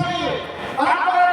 चाहिए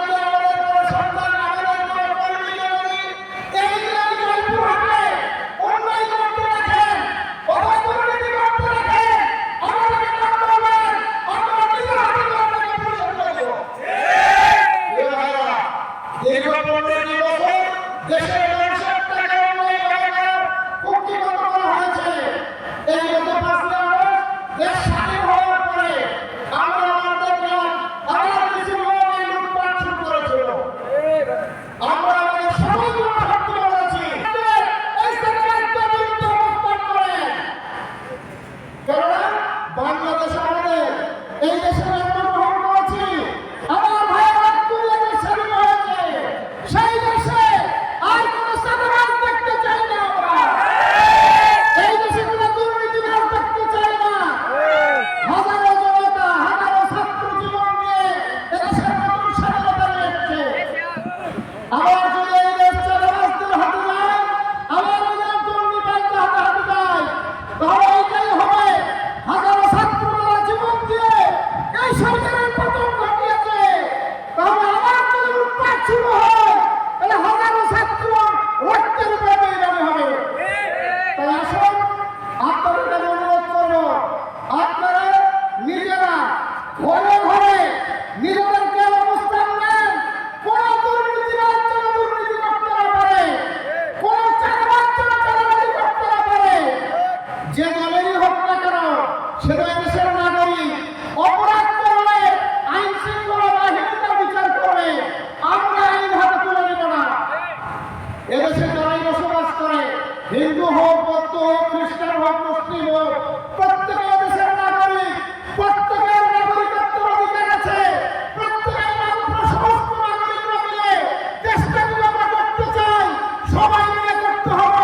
সেটা দেশের নাগরিক, অপরাধ করলে আইন শৃঙ্খলা বাহিনীরা বিচার করবে আমরা আইন হাতে তুলে নেব না। এদেশে যারাই বসবাস করে, হিন্দু হোক, বৌদ্ধ হোক, খ্রিস্টান হোক, মুসলিম হোক, প্রত্যেকে এদেশের নাগরিক, প্রত্যেকের নাগরিকত্বের অধিকার আছে, প্রত্যেকের সমস্ত নাগরিকরা মিলে দেশটা করতে চাই, সবাই মিলে করতে হবে।